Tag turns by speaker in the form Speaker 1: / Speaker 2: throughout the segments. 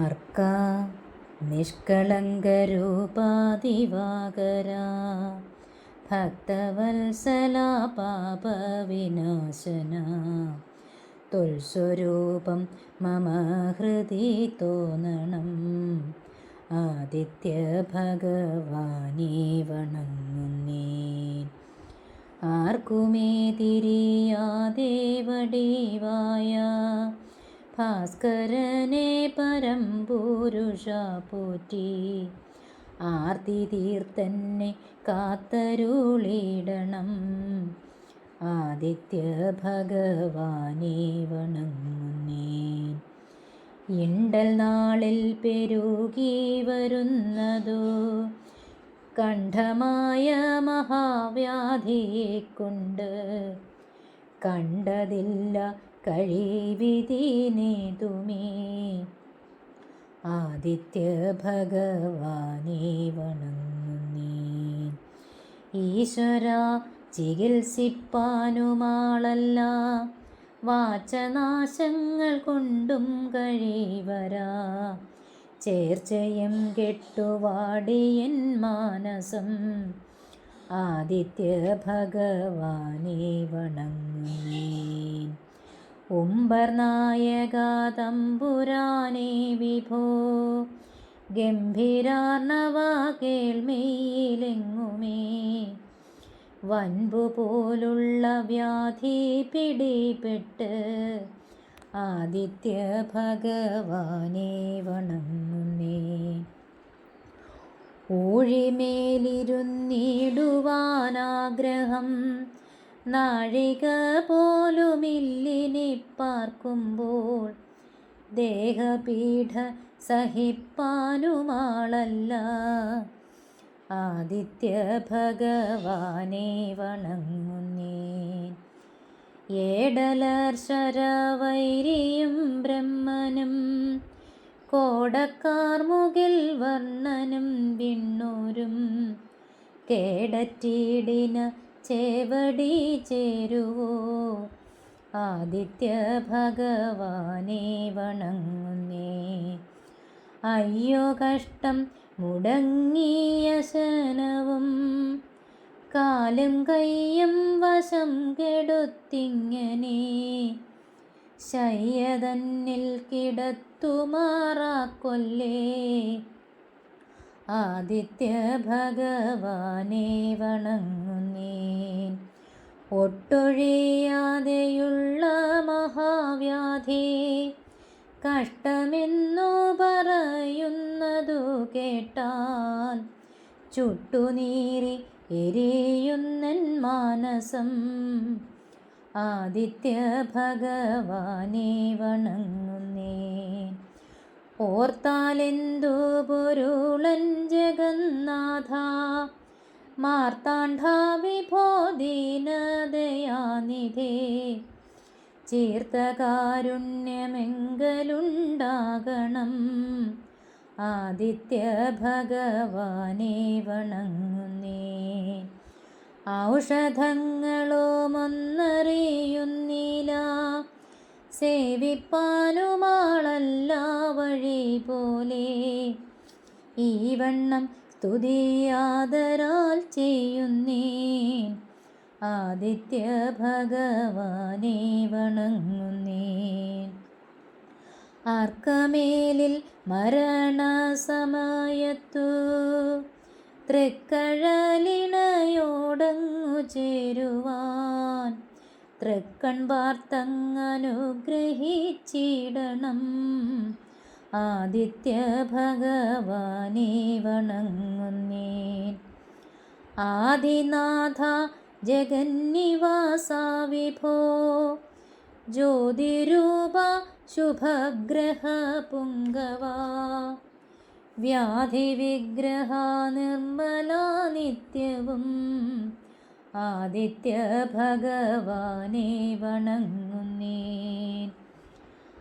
Speaker 1: അർക്ക നിഷ്കളങ്കരൂപാതിവാകര ഭക്തവത്സല പാപവിനാശന തുൽസ്വരൂപം മമ ഹൃദി തോന്നണം. ആദിത്യ ഭഗവാനി വണങ്ങുന്നേ ആർക്കുമേ തിരിയാതെ വടിവായ ഭാസ്കരനെ പരമ്പുരുഷ പോറ്റി. ആർത്തി തീർത്തന്നെ കാത്തരുളിടണം. ആദിത്യ ഭഗവാനെ വണങ്ങുന്നേ ഇണ്ടൽ നാളിൽ പെരുകി വരുന്നതോ? കണ്ഠമായ മഹാവ്യാധിയെ കൊണ്ട് കണ്ടതില്ല കഴിവിതിനേതുമേ ആദിത്യ ഭഗവാനെ വണങ്ങുന്നേ ഈശ്വര ചികിത്സിപ്പാനുമാളല്ല. വാചനാശങ്ങൾ കൊണ്ടും കഴിവരാ. ചേർച്ചയും കെട്ടുവാടിയൻ മാനസം. ആദിത്യ ഭഗവാനെ വണങ്ങുന്നേൻ തമ്പുരാനെ വിഭോ. ഗംഭീരാർണവ കേൾമയിലെങ്ങുമേ വൻപു പോലുള്ള വ്യാധി പിടിപെട്ട് ആദിത്യ ഭഗവാനെ വണങ്ങുന്നേ. ഊഴിമേലിരുന്നിടുവാനാഗ്രഹം നാഴിക പോലുമില്ലിനിപ്പാർക്കുമ്പോൾ ദേഹപീഠ സഹിപ്പാനുമാളല്ല. ആദിത്യ ഭഗവാനെ വണങ്ങുന്നേ ഏടലർ ശരവൈരിയും ബ്രഹ്മനും കോടക്കാർ മുകിൽ വർണനും വിണ്ണൂരും കേടറ്റീടിന ചേവടി ചേരുവോ? ആദിത്യ ഭഗവാനെ വണങ്ങുന്നേ. അയ്യോ കഷ്ടം. മുടങ്ങിയ ശനവും കാലും കയ്യും വശം കെടുത്തിങ്ങനെ. ശയ്യതന്നിൽ കിടത്തുമാറാക്കൊല്ലേ? ആദിത്യ ഭഗവാനെ വണങ്ങുന്നേൻ ഒട്ടൊഴിയാതെയുള്ള മഹാവ്യാധി കഷ്ടമെന്നു പറയുന്നതു കേട്ടാൽ ചുട്ടുനീറി എരിയുന്നൻ മാനസം. ആദിത്യ ഭഗവാനെ വണങ്ങുന്നേ ഓർത്താലെന്തു പൊരുളൻ ജഗന്നാഥ. മാർത്താണ്ഡ വിഭോ ദീനദയാനിധേ ചീർത്തകാരുണ്യമെങ്കലുണ്ടാകണം. ആദിത്യ ഭഗവാനെ വണങ്ങുന്നേ ഔഷധങ്ങളുമൊന്നറിയുന്നില്ല സേവിപ്പാനുമാളല്ല വഴി പോലെ. ഈ വണ്ണം സ്തുതിയാദരാൽ ചെയ്യുന്നേ ആദിത്യ ഭഗവാനെ വണങ്ങുന്നേ ആർക്കമേലിൽ മരണസമയത്തു തൃക്കഴലിണയോടങ്ങു ചേരുവാൻ തൃക്കൺ വാർത്തങ്ങനുഗ്രഹിച്ചിടണം. ആദിത്യ ഭഗവാനെ വണങ്ങുന്നേൻ. ആദിനാഥ ജഗന്നിവാസ വിഭോ. ജ്യോതിരൂപ ശുഭഗ്രഹ പുങ്കവാ. വ്യാധിവിഗ്രഹ നിർമ്മല നിത്യവും. ആദിത്യ ഭഗവാനെ വണങ്ങുന്നേൻ.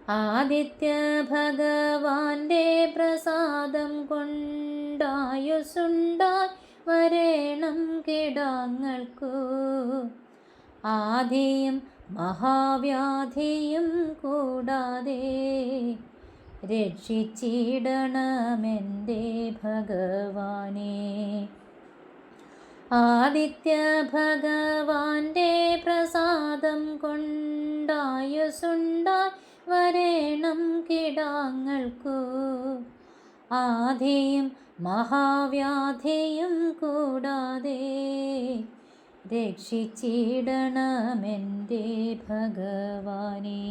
Speaker 1: ആദിത്യ ഭഗവാന്റെ പ്രസാദം കൊണ്ടായുസുണ്ടായി വരേണം കിടാങ്ങൾക്കു. ആദിയും മഹാവ്യാധിയും കൂടാതെ രക്ഷിച്ചിടണമെന്റെ ഭഗവാനെ. ആദിത്യ ഭഗവാന്റെ പ്രസാദം കൊണ്ടായുസുണ്ടായി വരേണം കിടാങ്ങൾക്കു. ആധിയും മഹാവ്യാധിയും കൂടാതെ രക്ഷിച്ചിടണമെന്റെ ഭഗവാനേ.